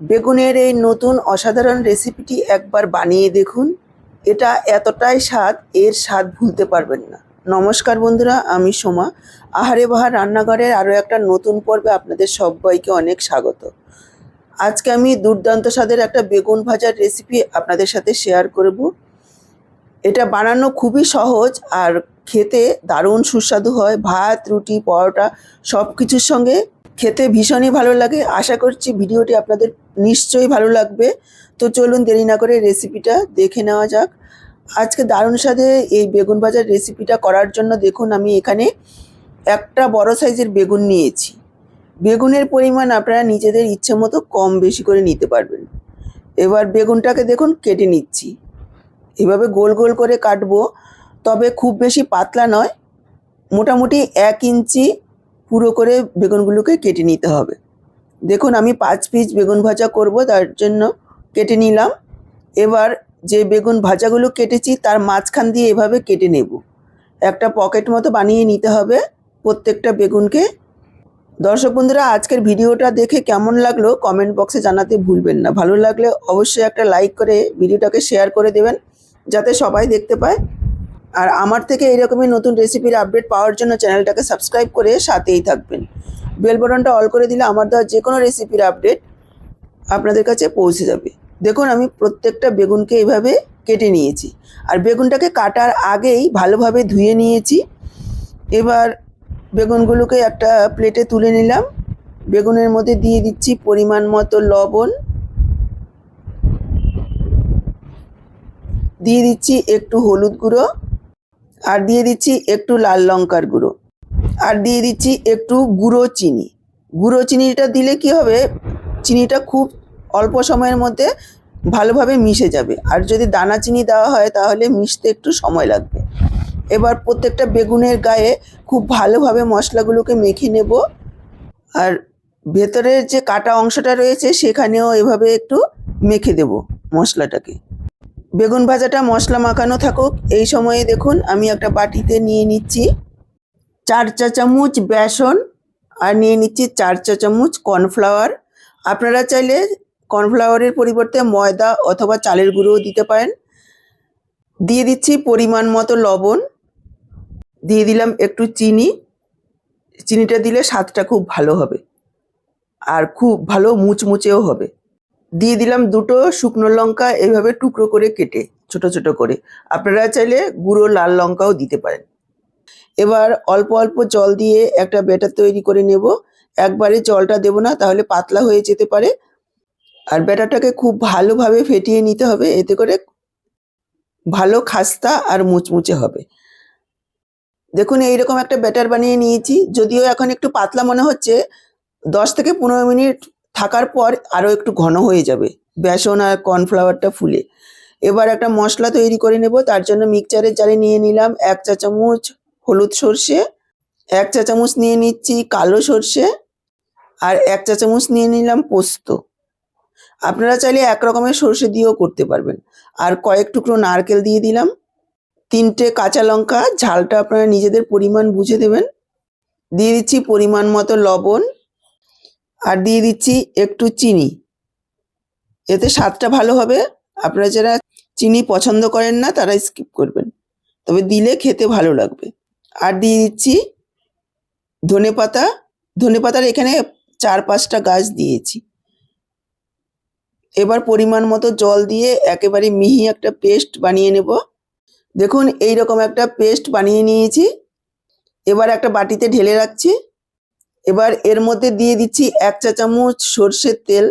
বেগুনের এই নতুন অসাধারণ রেসিপিটি একবার বানিয়ে দেখুন। এটা এতটাই স্বাদ, এর স্বাদ ভুলতে পারবেন না। নমস্কার বন্ধুরা, আমি সোমা। আহারে বাহার রান্নাঘরের আরও একটা নতুন পর্বে আপনাদের সবাইকে অনেক স্বাগত। আজকে আমি দুর্দান্ত স্বাদের একটা বেগুন ভাজার রেসিপি আপনাদের সাথে শেয়ার করব। এটা বানানো খুবই সহজ আর খেতে দারুণ সুস্বাদু হয়। ভাত, রুটি, পরোটা সব কিছুর সঙ্গে খেতে ভীষণই ভালো লাগে। আশা করছি ভিডিওটি আপনাদের নিশ্চয়ই ভালো লাগবে। তো চলুন দেরি না করে রেসিপিটা দেখে নেওয়া যাক। আজকে দারুণ স্বাদে এই বেগুন ভাজার রেসিপিটা করার জন্য দেখুন আমি এখানে একটা বড় সাইজের বেগুন নিয়েছি। বেগুনের পরিমাণ আপনারা নিজেদের ইচ্ছে মতো কম বেশি করে নিতে পারবেন। এবার বেগুনটাকে দেখুন কেটে নিচ্ছি। এভাবে গোল গোল করে কাটবো। তবে খুব বেশি পাতলা নয়। মোটামুটি এক ইঞ্চি পুরো করে বেগুনগুলোকে কেটে নিতে হবে। দেখুন, আমি পাঁচ পিস বেগুন ভাজা করব, তার জন্য কেটে নিলাম। এবার যে বেগুন ভাজাগুলো কেটেছি, তার মাঝখান দিয়ে এভাবে কেটে নেব। একটা পকেট মতো বানিয়ে নিতে হবে প্রত্যেকটা বেগুনকে। দর্শক বন্ধুরা, আজকের ভিডিওটা দেখে কেমন লাগল কমেন্ট বক্সে জানাতে ভুলবেন না। ভালো লাগলে অবশ্যই একটা লাইক করে ভিডিওটাকে শেয়ার করে দেবেন, যাতে সবাই দেখতে পায়। আর আমার থেকে এরকমই নতুন রেসিপির আপডেট পাওয়ার জন্য চ্যানেলটাকে সাবস্ক্রাইব করে সাথেই থাকবেন। বেল বাটনটা অল করে দিলে আমার দেওয়া যে কোনো রেসিপির আপডেট আপনাদের কাছে পৌঁছে যাবে। দেখুন, আমি প্রত্যেকটা বেগুনকে এইভাবে কেটে নিয়েছি। আর বেগুনটাকে কাটার আগেই ভালোভাবে ধুয়ে নিয়েছি। এবার বেগুনগুলোকে একটা প্লেটে তুলে নিলাম। বেগুনের মধ্যে দিয়ে দিচ্ছি পরিমাণ মতো লবণ। দিয়ে দিচ্ছি একটু হলুদ গুঁড়ো। আর দিয়ে দিচ্ছি একটু লাল লঙ্কার গুঁড়ো। আর দিয়ে দিচ্ছি একটু গুঁড়ো চিনি। গুঁড়ো চিনিটা দিলে কি হবে? চিনিটা খুব অল্প সময়ের মধ্যে ভালোভাবে মিশে যাবে। আর যদি দানা চিনি দেওয়া হয় তাহলে মিশতে একটু সময় লাগবে। এবার প্রত্যেকটা বেগুনের গায়ে খুব ভালোভাবে মশলাগুলোকে মেখে নেব। আর ভেতরের যে কাটা অংশটা রয়েছে সেখানেও এভাবে একটু মেখে দেব মশলাটাকে। বেগুন ভাজাটা মশলা মাখানো থাকুক। এই সময়ে দেখুন, আমি একটা বাটিতে নিয়ে নিচ্ছি চার চা চামচ বেসন আর নিয়ে নিচ্ছি চার চা চামচ কর্নফ্লাওয়ার। আপনারা চাইলে কর্নফ্লাওয়ারের পরিবর্তে ময়দা অথবা চালের গুঁড়োও দিতে পারেন। দিয়ে দিচ্ছি পরিমাণ মতো লবণ। দিয়ে দিলাম একটু চিনি। চিনিটা দিলে স্বাদটা খুব ভালো হবে। আর খুব ভালো মুচমুচেও হবে। দিয়ে দিলাম দুটো শুকনো লঙ্কা এইভাবে টুকরো করে কেটে, ছোট ছোট করে। আপনারা চাইলে গুঁড়ো লাল লঙ্কাও দিতে পারেন। এবার অল্প অল্প জল দিয়ে একটা ব্যাটার তৈরি করে নেব। একবারে জলটা দেব না, তাহলে পাতলা হয়ে যেতে পারে। আর ব্যাটারটাকে খুব ভালোভাবে ফেটিয়ে নিতে হবে, এতে করে ভালো খাস্তা আর মুচমুচে হবে। দেখুন, এইরকম একটা ব্যাটার বানিয়ে নিয়েছি। যদিও এখন একটু পাতলা মনে হচ্ছে, দশ থেকে পনেরো মিনিট থাকার পর আরও একটু ঘন হয়ে যাবে। বেসন আর কর্নফ্লাওয়ারটা ফুলে। এবার একটা মশলা তৈরি করে নেব। তার জন্য মিক্সচারের জারে নিয়ে নিলাম এক চা চামচ হলুদ সর্ষে, এক চা চামচ নিয়ে নিচ্ছি কালো সর্ষে আর এক চা চামচ নিয়ে নিলাম পোস্ত। আপনারা চাইলে এক রকমের সর্ষে দিয়েও করতে পারবেন। আর কয়েক টুকরো নারকেল দিয়ে দিলাম। তিনটে কাঁচা লঙ্কা, ঝালটা আপনারা নিজেদের পরিমাণ বুঝে দেবেন। দিয়ে দিচ্ছি পরিমাণ মতো লবণ। আর দিয়ে দিচ্ছি একটু চিনি। এতে স্বাদটা ভালো হবে। আপনারা যারা চিনি পছন্দ করেন না, তারা স্কিপ করবেন। তবে দিলে খেতে ভালো লাগবে। আর দিয়ে দিচ্ছি ধনে পাতা। ধনে পাতার এখানে চার পাঁচটা গাছ দিয়েছি। এবার পরিমাণ মতো জল দিয়ে একেবারে মিহি একটা পেস্ট বানিয়ে নেব। দেখুন এই রকম একটা পেস্ট বানিয়ে নিয়েছি। এবার একটা বাটিতে ঢেলে রাখছি। এবার এর মধ্যে দিয়ে দিচ্ছি এক চা চামচ সর্ষের তেল।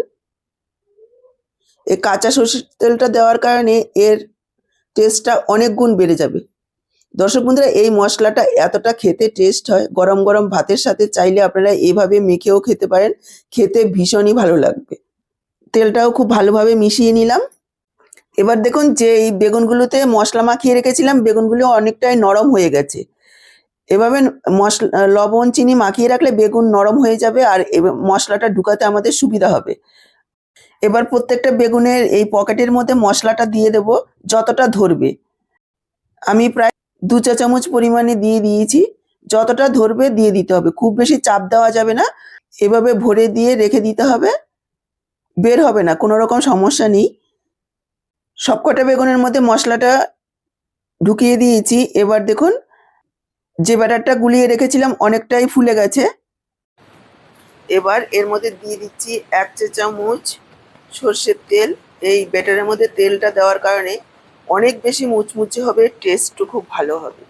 এই কাঁচা সর্ষের তেলটা দেওয়ার কারণে এর টেস্টটা অনেক গুণ বেড়ে যাবে। দর্শক বন্ধুরা, এই মশলাটা এতটা খেতে টেস্ট হয়। গরম গরম ভাতের সাথে চাইলে আপনারা এভাবে মেখেও খেতে পারেন। খেতে ভীষণই ভালো লাগবে। তেলটাও খুব ভালোভাবে মিশিয়ে নিলাম। এবার দেখুন যে এই বেগুনগুলোতে মশলা মাখিয়ে রেখেছিলাম, বেগুনগুলো অনেকটাই নরম হয়ে গেছে। এভাবে মশলা লবণ, চিনি মাখিয়ে রাখলে বেগুন নরম হয়ে যাবে আর মশলাটা ঢুকাতে আমাদের সুবিধা হবে। এবার প্রত্যেকটা বেগুনের এই পকেটের মধ্যে মশলাটা দিয়ে দেব যতটা ধরবে। আমি প্রায় দু চা চামচ পরিমাণে দিয়ে দিয়েছি। যতটা ধরবে দিয়ে দিতে হবে। খুব বেশি চাপ দেওয়া যাবে না। এভাবে ভরে দিয়ে রেখে দিতে হবে। বের হবে না, কোনো রকম সমস্যা নেই। সবকটা বেগুনের মধ্যে মশলাটা ঢুকিয়ে দিয়েছি। এবার দেখুন যে ব্যাটারটা গুলিয়ে রেখেছিলাম অনেকটাই ফুলে গেছে। এবার এর মধ্যে দিয়ে দিচ্ছি এক চা চামচ সর্ষের তেল। এই ব্যাটারের মধ্যে তেলটা দেওয়ার কারণে অনেক বেশি মুচমুচে হবে টেস্টও খুব ভালো হবে।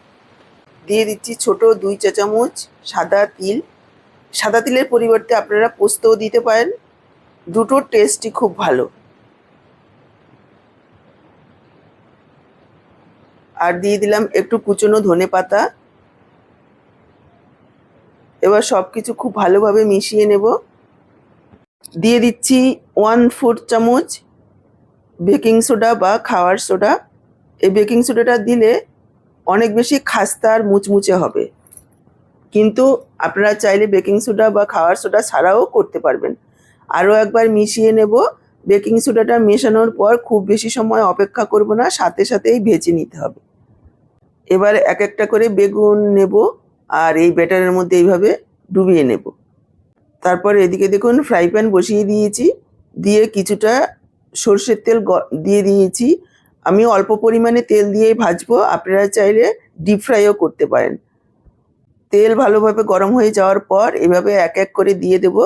দিয়ে দিচ্ছি ছোট দুই চা চামচ সাদা তিল। সাদা তিলের পরিবর্তে আপনারা পোস্তও দিতে পারেন। দুটো টেস্টই খুব ভালো। আর দিয়ে দিলাম একটু কুচনো ধনে পাতা এবার সব কিছু খুব ভালোভাবে মিশিয়ে নেব। দিয়ে দিচ্ছি ওয়ান ফোর চামচ বেকিং সোডা বা খাওয়ার সোডা এই বেকিং সোডাটা দিলে অনেক বেশি খাস্তা আর মুচমুচে হবে। কিন্তু আপনারা চাইলে বেকিং সোডা বা খাওয়ার সোডা ছাড়াও করতে পারবেন। আরও একবার মিশিয়ে নেব। বেকিং সোডাটা মেশানোর পর খুব বেশি সময় অপেক্ষা করব না, সাথে সাথেই ভেজে নিতে হবে। এবার এক একটা করে বেগুন নেব। আর এই ব্যাটারের মধ্যে এইভাবে ডুবিয়ে নেব। তারপর এদিকে দেখুন ফ্রাই প্যান বসিয়ে দিয়েছি। দিয়ে কিছুটা সর্ষের তেল দিয়ে দিয়েছি। আমি অল্প পরিমাণে তেল দিয়েই ভাজবো। আপনারা চাইলে ডিপ ফ্রাইও করতে পারেন। তেল ভালোভাবে গরম হয়ে যাওয়ার পর এভাবে এক এক করে দিয়ে দেব।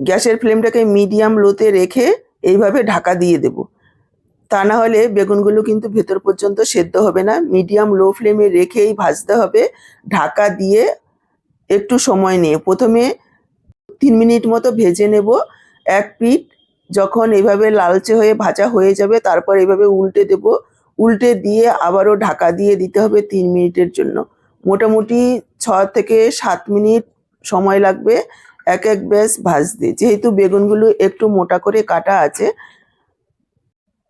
গ্যাসের ফ্লেমটাকে মিডিয়াম লোতে রেখে এইভাবে ঢাকা দিয়ে দেব। তা না হলে বেগুনগুলো কিন্তু ভেতর পর্যন্ত সেদ্ধ হবে না। মিডিয়াম লো ফ্লেমে রেখেই ভাজতে হবে। ঢাকা দিয়ে একটু সময় নিয়ে। প্রথমে তিন মিনিট মতো ভেজে নেব। এক পিঠ যখন এভাবে লালচে হয়ে ভাজা হয়ে যাবে, তারপর এভাবে উল্টে দেব। উল্টে দিয়ে আবারও ঢাকা দিয়ে দিতে হবে তিন মিনিটের জন্য। মোটামুটি ছ থেকে সাত মিনিট সময় লাগবে। এক এক ব্যাস ভাজতে। যেহেতু বেগুনগুলো একটু মোটা করে কাটা আছে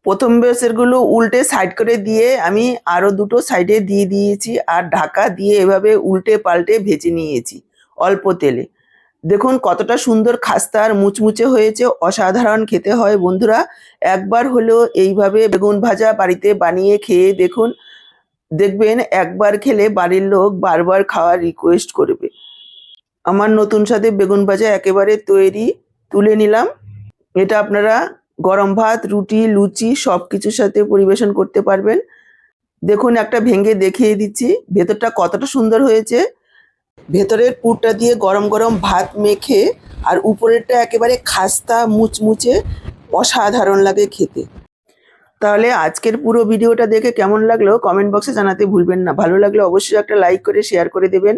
প্রথম ব্যাসেরগুলো উল্টে সাইড করে দিয়ে আমি আরও দুটো সাইডে দিয়ে দিয়েছি আর ঢাকা দিয়ে এভাবে উল্টে পাল্টে ভেজে নিয়েছি অল্প তেলে। দেখুন কতটা সুন্দর খাস্তা আর মুচমুচে হয়েছে, অসাধারণ খেতে হয় বন্ধুরা। একবার হলেও এইভাবে বেগুন ভাজা বাড়িতে বানিয়ে খেয়ে দেখুন, দেখবেন একবার খেলে বাড়ির লোক বারবার খাওয়ার রিকোয়েস্ট করবে। আমার নতুন সাথে বেগুন ভাজা একেবারে তৈরি, তুলে নিলাম। এটা আপনারা গরম ভাত, রুটি, লুচি সব কিছুর সাথে পরিবেশন করতে পারবেন। দেখুন, একটা ভেঙে দেখিয়ে দিচ্ছি। ভেতরটা কতটা সুন্দর হয়েছে। ভেতরের পুরটা দিয়ে গরম গরম ভাত মেখে আর উপরেরটা একেবারে খাস্তা, মুচমুচে, অসাধারণ লাগে খেতে। তাহলে আজকের পুরো ভিডিওটা দেখে কেমন লাগল? কমেন্ট বক্সে জানাতে ভুলবেন না। ভালো লাগলে অবশ্যই একটা লাইক করে, শেয়ার করে দেবেন।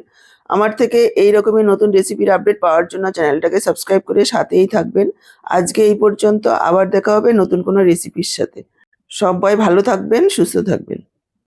আমার থেকে এই রকমের নতুন রেসিপির আপডেট পাওয়ার জন্য চ্যানেলটাকে সাবস্ক্রাইব করে সাথেই থাকবেন। আজকে এই পর্যন্ত আবার দেখা হবে নতুন কোনো রেসিপির সাথে। সবাই ভালো থাকবেন, সুস্থ থাকবেন।